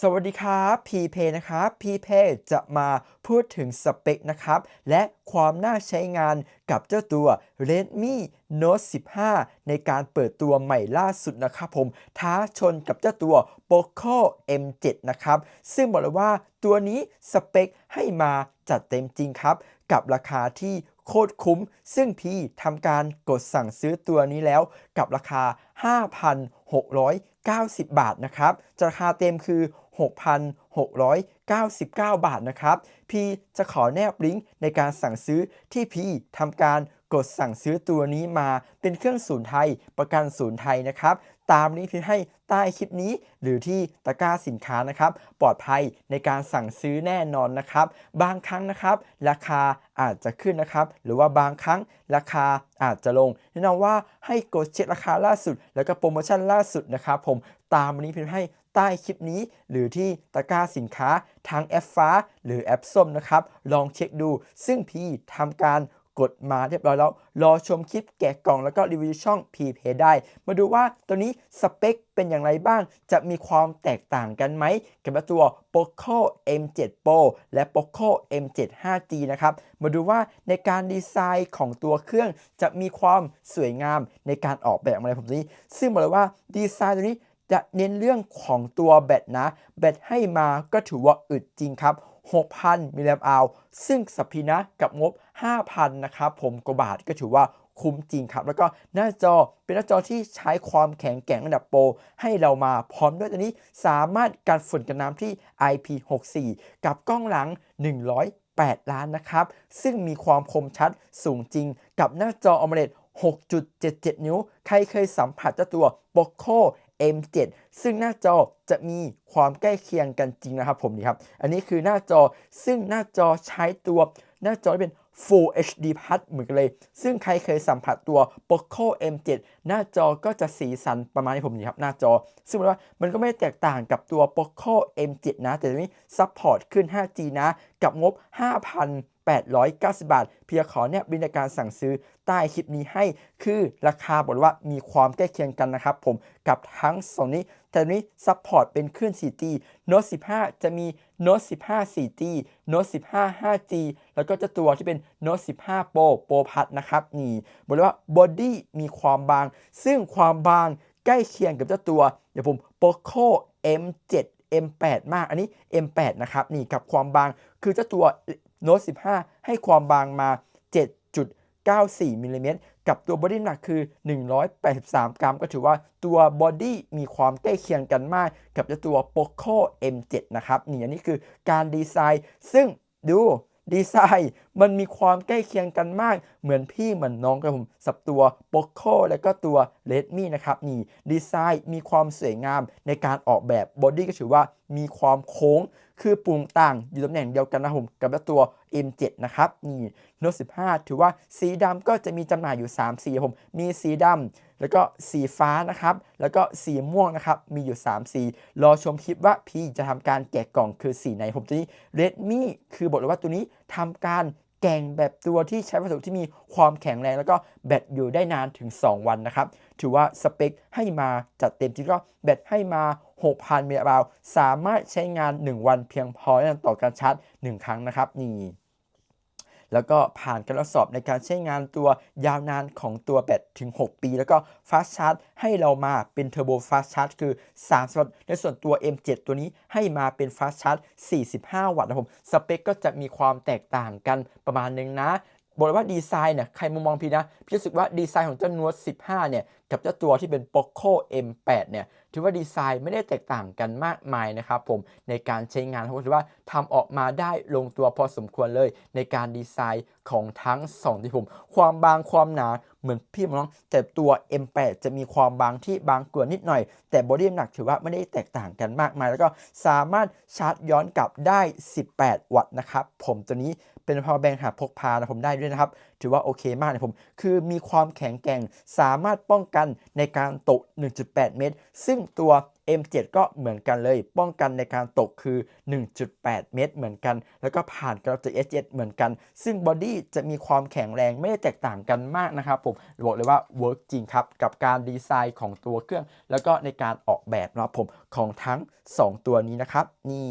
สวัสดีครับพีเพนะครับพีเพจะมาพูดถึงสเปคนะครับ และความน่าใช้งานกับเจ้าตัว Redmi Note 15 ในการเปิดตัวใหม่ล่าสุดนะครับผม ท้าชนกับเจ้าตัว Poco M7 นะครับ ซึ่งบอกเลยว่าตัวนี้สเปคให้มาจัดเต็มจริงครับ กับราคาที่โคตรคุ้ม ซึ่งพี่ทำการกดสั่งซื้อตัวนี้แล้วกับราคา 5,690 บาทนะครับจราคาเต็มคือ 6,699 บาทนะครับ พี่จะขอแนบลิงก์ในการสั่งซื้อที่พี่ทำการกดสั่งซื้อตัวนี้มาเป็นเครื่องศูนย์ไทยประกันศูนย์ไทยนะครับ ตามลิงก์พี่ให้ใต้คลิปนี้ หรือที่ตะกร้าสินค้านะครับ ปลอดภัยในการสั่งซื้อแน่นอนนะครับ บางครั้งนะครับ ราคาอาจจะขึ้นนะครับ หรือว่าบางครั้งราคาอาจจะลงแนะนำว่าให้กดเช็คราคาล่าสุด แล้วก็โปรโมชั่นล่าสุดนะครับ ผมตามลิงก์พี่ให้ใต้คลิปนี้ หรือที่ตะกร้าสินค้าทางแอปฟ้า หรือแอปส้มนะครับ ลองเช็คดู ซึ่งพี่ทำการ กดมาเรียบร้อยแล้ว รอชมคลิปแกะกล่องแล้วก็รีวิวช่อง p p a y ได้ มาดูว่าตัวนี้สเปคเป็นอย่างไรบ้าง จะมีความแตกต่างกันไหม กับตัว Poco M7 Pro และ Poco M7 5G นะครับ มาดูว่าในการดีไซน์ของตัวเครื่องจะมีความสวยงามในการออกแบบอะไรผมนี้ ซึ่งบอกเลยว่าดีไซน์ตัวนี้จะเน้นเรื่องของตัวแบตนะ แบตให้มาก็ถือว่าอึดจริงครับ 6,000 มิลลิแอมป์อาวซึ่งสัพพีนะกับงบ 5,000 นะครับผมกว่าบาทก็ถือว่าคุ้มจริงครับ แล้วก็หน้าจอเป็นหน้าจอที่ใช้ความแข็งแกร่งระดับโปรให้เรามาพร้อมด้วยตัวนี้สามารถกันฝุ่นกันน้ำที่ IP64 กับกล้องหลัง 108 ล้านนะครับ ซึ่งมีความคมชัดสูงจริงกับหน้าจอ AMOLED 6.77 นิ้ว ใครเคยสัมผัสเจ้าตัว Poco M7 ซึ่งหน้าจอจะมีความใกล้เคียงกันจริงนะครับผมนี่ครับ อันนี้คือหน้าจอซึ่งหน้าจอใช้ตัวหน้าจอเป็น Full HD Plus เหมือนกันเลย ซึ่งใครเคยสัมผัสตัว Poco M7 หน้าจอก็จะสีสันประมาณที่ผมนี่ครับ หน้าจอ ซึ่งแปลว่ามันก็ไม่แตกต่างกับตัว Poco M7 นะ แต่ตัวนี้ซัพพอร์ตขึ้น 5G นะ กับงบ 890 บาท เพียงขอเนี่ยบินในการสั่งซื้อใต้คลิปนี้ให้ คือราคาบอกว่ามีความใกล้เคียงกันนะครับผมกับทั้งสองนี้แต่นี้ซัพพอร์ตเป็นคลื่น 4G Note 15 จะมี Note 15 4G Note 15 5G แล้วก็จะตัวที่เป็น Note 15 Pro Pro Plus นะครับนี่บอกเลยว่าบอดี้มีความบาง ซึ่งความบางใกล้เคียงกับเจ้าตัว เดี๋ยวผม Poco M7 M8 มาก อันนี้ M8 นะครับ นี่กับความบาง คือเจ้าตัว โน้ต15 ให้ความบางมา 7.94มิลลิเมตรกับตัวบอดี้หนักคือ 183 กรัม ก็ถือว่าตัวบอดี้มีความใกล้เคียงกันมาก กับตัว Poco M7 นะครับ นี่อันนี้คือการดีไซน์ ซึ่งดู ดีไซน์มันมีความใกล้เคียงกันมาก เหมือนพี่เหมือนน้องกับผมสับตัว Poco แล้วก็ตัวเลดมี่นะครับนี่ดีไซน์มีความสวยงามในการออกแบบบอดี้ก็ถือว่ามีความโค้งคือปุ่มต่างอยู่ตำแหน่งเดียวกันนะผมกับตัว M7 นะครับนี่ Note 15 ถือว่าสีดำก็จะมีจำหน่ายอยู่ 3 สีผมมีสีดำแล้วก็สีฟ้านะครับ แล้วก็สีม่วงนะครับ มีอยู่ 3 สี รอชมคลิปว่าพี่จะทำการแกะกล่องคือสีไหนผมตัวนี้ Redmi คือบอกเลยว่าตัวนี้ทำการแกงแบบตัวที่ใช้วัสดุที่มีความแข็งแรง แล้วก็แบตอยู่ได้นานถึง 2 วันนะครับ ถือว่าสเปคให้มาจัดเต็มจริงก็แบตให้มา 6,000มิลลิแอมป์สามารถใช้งาน 1 วันเพียงพอต่อการชาร์จ 1 ครั้งนะครับนี่แล้วก็ผ่านการทดสอบในการใช้งานตัวยาวนานของตัวแบตถึง 6 ปี แล้วก็ฟาสชาร์จให้เรามาเป็นเทอร์โบฟาสชาร์จคือ3สวัตในส่วนตัว M7 ตัวนี้ให้มาเป็นฟาสชาร์จ45 วัตต์นะผม สเปคก็จะมีความแตกต่างกันประมาณนึงนะ บอกเลยว่าดีไซน์เนี่ยใครมุมมองพี่นะ พี่รู้สึกว่าดีไซน์ของเจ้า Note 15 เนี่ย กับเจ้าตัวที่เป็น Poco M8 เนี่ย ถือว่าดีไซน์ไม่ได้แตกต่างกันมากมายนะครับผมในการใช้งานเพราะว่าทำออกมาได้ลงตัวพอสมควรเลย ในการดีไซน์ของทั้ง2ที่ผม ความบางความหนาเหมือนพี่น้องแต่ตัว M8 จะมีความบางที่บางกว่านิดหน่อย แต่บอดี้น้ำหนักถือว่าไม่ได้แตกต่างกันมากมาย แล้วก็สามารถชาร์จย้อนกลับได้ 18 วัตต์นะครับผมตัวนี้ เป็น power bank หาพกพานะผมได้ด้วยนะครับ ถือว่าโอเคมากนะผม คือมีความแข็งแกร่งสามารถป้องกันในการตก 1.8 เมตร ซึ่งตัว M7 ก็เหมือนกันเลย ป้องกันในการตกคือ 1.8 เมตรเหมือนกัน แล้วก็ผ่านกับ S7 เหมือนกัน ซึ่งบอดี้จะมีความแข็งแรงไม่ได้แตกต่างกันมากนะครับผมบอกเลยว่าเวิร์กจริงครับ กับการดีไซน์ของตัวเครื่อง แล้วก็ในการออกแบบนะครับผม ของทั้ง 2 ตัวนี้นะครับ นี่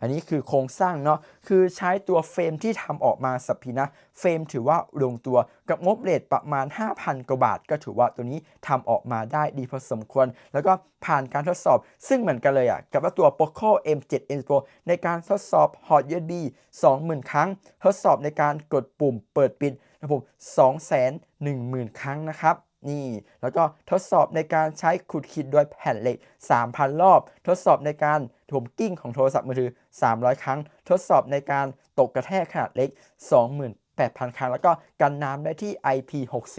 อันนี้คือโครงสร้างเนาะคือใช้ตัวเฟรมที่ทำออกมาสับพีนะเฟรมถือว่าลงตัวกับงบเลทประมาณ 5,000 กว่าบาท ก็ถือว่าตัวนี้ทำออกมาได้ดีพอสมควร แล้วก็ผ่านการทดสอบ ซึ่งเหมือนกันเลยอะกับว่าตัว Poco M7 N Pro ในการทดสอบ Hot USB 20,000 ครั้ง ทดสอบในการกดปุ่มเปิดปิด ระบบ210,000 ครั้งนะครับนี่แล้วก็ทดสอบในการใช้ขุดขีดด้วยแผ่นเหล็ก 3,000 รอบ ทดสอบในการถมกิ้งของโทรศัพท์มือถือ 300 ครั้ง ทดสอบในการตกกระแทกขนาดเล็ก 28,000 ครั้ง แล้วก็กันน้ำได้ที่ IP64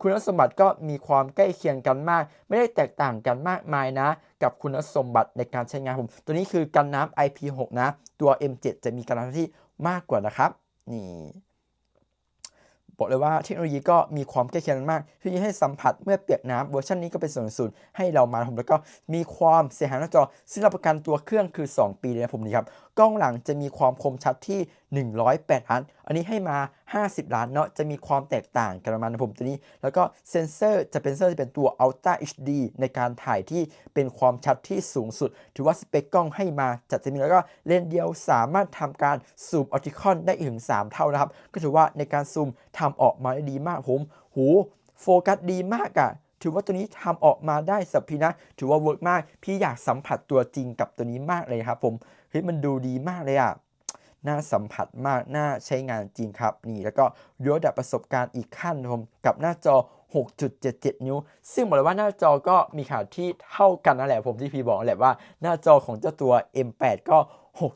คุณสมบัติก็มีความใกล้เคียงกันมาก ไม่ได้แตกต่างกันมากมายนะ กับคุณสมบัติในการใช้งานผม ตัวนี้คือกันน้ำ IP6 นะ ตัว M7 จะมีกันน้ำที่มากกว่านะครับ นี่ บอกเลยว่าเทคโนโลยีก็มีความใกล้เคียงกันมากที่ให้สัมผัสเมื่อเปียกน้ำเวอร์ชันนี้ก็เป็นส่วนศูนย์ให้เรามาผมแล้วก็มีความเสียหายหน้าจอซึ่งรับประกันตัวเครื่องคือ 2 ปีเลยนะผมนี่ครับ กล้องหลังจะมีความคมชัดที่ 108 ล้าน อันนี้ให้มา 50 ล้านเนาะ จะมีความแตกต่างกันประมาณนะผมตัวนี้ แล้วก็เซนเซอร์จะเป็นเซนเซอร์ที่เป็นตัว Ultra HD ในการถ่ายที่เป็นความชัดที่สูงสุด ถือว่าสเปคกล้องให้มาจัดเต็มแล้วก็เลนส์เดียวสามารถทำการซูมออติคอนได้ถึง 3 เท่านะครับ ก็ถือว่าในการซูมทำออกมาได้ดีมากผม หู โฟกัสดีมากอะ ถือว่าตัวนี้ทำออกมาได้สับพีนะถือว่าเวิร์กมาก พี่อยากสัมผัสตัวจริงกับตัวนี้มากเลยครับผมเฮ้ยมันดูดีมากเลยอะน่าสัมผัสมาก น่าใช้งานจริงครับ นี่ แล้วก็ยกระดับประสบการณ์อีกขั้นผมกับหน้าจอ 6.77 นิ้ว ซึ่งบอกเลยว่าหน้าจอก็มีขนาดที่เท่ากันนั่นแหละผมที่พี่บอกแหละว่าหน้าจอของเจ้าตัว M8 ก็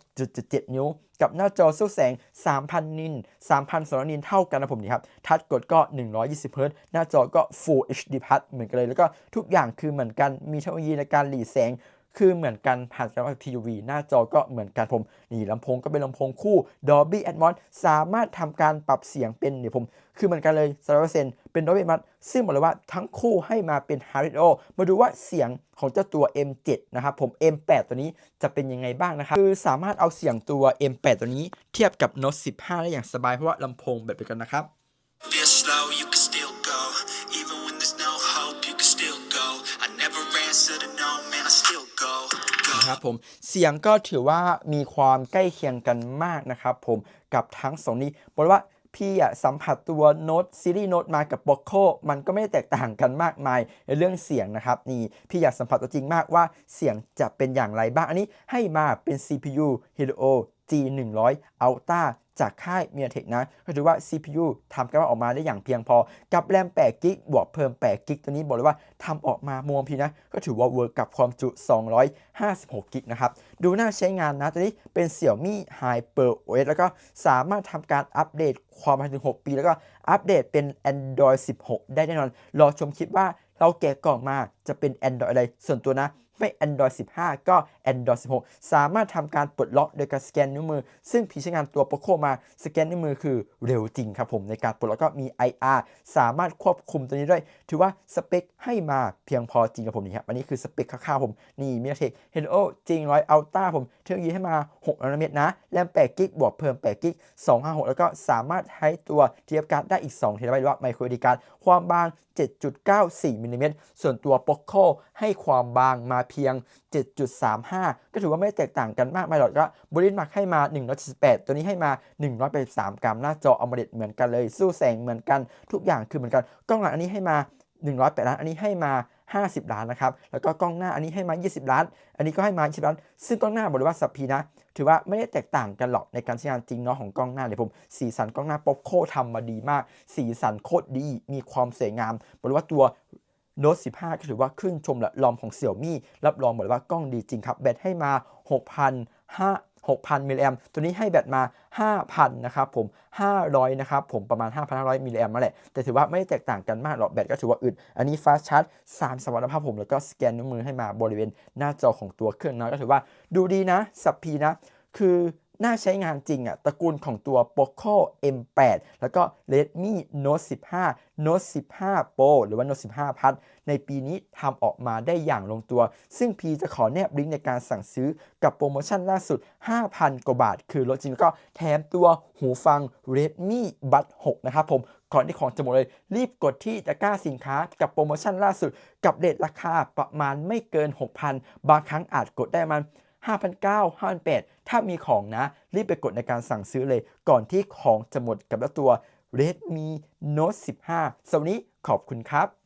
6.77 นิ้ว กับหน้าจอสู้แสง 3,000 นิน 3,200 นินเท่ากันนะผมนี่ครับ ทัชกดก็ 120 เฮิรตซ์หน้าจอก็ Full HD Plus เหมือนกันเลย แล้วก็ทุกอย่างคือเหมือนกัน มีเทคโนโลยีในการหลีแสง คือเหมือนกันผ่านการวัด TUV หน้าจอก็เหมือนกันผมนี่ลำโพงก็เป็นลำโพงคู่ Dolby Atmos สามารถทำการปรับเสียงเป็นเดี๋ยผม คือเหมือนกันเลย100%เป็น Dolby Atmos ซึ่งบอกเลยว่าทั้งคู่ให้มาเป็น Stereo มาดูว่าเสียงของเจ้าตัว M7 นะครับผม M8 ตัวนี้จะเป็นยังไงบ้างนะครับ คือสามารถเอาเสียงตัว M8 ตัวนี้เทียบกับ Note 15 ได้อย่างสบายเพราะว่าลำโพงแบบเดียวกันนะครับ นะครับผมเสียงก็ถือว่ามีความใกล้เคียงกันมากนะครับผมกับทั้งสองนี้บอกว่าพี่อะสัมผัสตัวโน้ตซีรีส์โน้ตมากับบอกโคมันก็ไม่ได้แตกต่างกันมากมายในเรื่องเสียงนะครับนี่พี่อยากสัมผัสตัวจริงมากว่าเสียงจะเป็นอย่างไรบ้าง อันนี้ให้มาเป็น CPU Helio G100 Ultra จากค่าย MediaTek นะก็ถือว่า CPU ทำกันออกมาได้อย่างเพียงพอ กับแรม8กิกบวกเพิ่ม8กิกตัวนี้บอกเลยว่าทำออกมามวงพีนะ ก็ถือว่าเวิร์กกับความจุ 256กิกนะครับ ดูน่าใช้งานนะ ตัวนี้เป็น Xiaomi Hyper OS แล้วก็สามารถทำการอัปเดตความพันถึง 6 ปี แล้วก็อัปเดตเป็น Android 16 ได้แน่นอน รอชมคลิปว่าเราแกะกล่องมาจะเป็น Android อะไร ส่วนตัวนะ ไม่ Android 15 ก็ Android 16 สามารถทำการปลดล็อกโดยการสแกนนิ้วมือ ซึ่งผีใช้งานตัว Poco มาสแกนนิ้วมือคือเร็วจริงครับผม ในการปลดล็อกก็มี IR สามารถควบคุมตัวนี้ด้วย ถือว่าสเปคให้มาเพียงพอจริงครับผมนี่ครับอันนี้คือสเปคคร่าวๆผมนี่ MediaTek Helio G100 Ultra ผมเทคโนโลยีให้มา6นาโนเมตรนะแรม8กิกบวกเพิ่ม8กิก256 แล้วก็สามารถใช้ตัวเทียบการ์ดได้อีก2เทราไบต์ว่าไมโครดีการ์ดความบาง 7.94มิลลิเมตรส่วนตัว Poco ให้ความบางมาเพียง 7.35 ก็ถือว่าไม่แตกต่างกันมากไมายหรอกก็บริษัทมักให้มา 178 ตัวนี้ให้มา 183 กรัมหน้าจอ AMOLED เหมือนกันเลย สู้แสงเหมือนกันทุกอย่างคือเหมือนกันกล้องหลังอันนี้ให้มา 108 ล้าน อันนี้ให้มา 50 ล้านนะครับ แล้วก็กล้องหน้าอันนี้ให้มา 20 ล้าน อันนี้ก็ให้มา20ล้าน ซึ่งกล้องหน้าบอกเลยว่าสัพพีนะ ถือว่าไม่ได้แตกต่างกันหรอกในการใช้งานจริงเนาะของกล้องหน้าเลยผม สีสันกล้องหน้าป๊อปโคทำมาดีมาก สีสันโคตรดี มีความสวยงามบอกเลยว่าตัวโน้ต15 ก็ถือว่าขึ้นชมละลอมของ Xiaomi รับรองบอกเลยว่ากล้องดีจริงครับ แบตให้มา 6,000 6,000 มิลลิแอมตัวนี้ให้แบตมา 5,000 นะครับผม 500 นะครับผมประมาณ 5,500 มิลลิแอมนั่นแหละ แต่ถือว่าไม่ได้แตกต่างกันมากหรอก แบตก็ถือว่าอึด อันนี้ฟาสชาร์จ3สมรรถภาพผม แล้วก็สแกนนิ้วมือให้มาบริเวณหน้าจอของตัวเครื่องนะก็ถือว่าดูดีนะ สับพีนะ คือ น่าใช้งานจริงอะตระกูลของตัว Poco M8 แล้วก็ Redmi Note 15 Note 15 Pro หรือว่า Note 15 Plus ในปีนี้ทำออกมาได้อย่างลงตัว ซึ่งพีจะขอแนบลิงก์ในการสั่งซื้อกับโปรโมชั่นล่าสุด 5,000 กว่าบาท คือลดจริงแล้วก็แถมตัวหูฟัง Redmi Buds 6 นะครับผมก่อนที่ของจะหมดเลยรีบกดที่ตะกร้าสินค้ากับโปรโมชั่นล่าสุด กับเรทราคาประมาณไม่เกิน 6,000 บางครั้งอาจกดได้มัน 5,900 5,800 ถ้ามีของนะ รีบไปกดในการสั่งซื้อเลย ก่อนที่ของจะหมดกับล้วตัว Redmi Note 15สรับวันนี้ขอบคุณครับ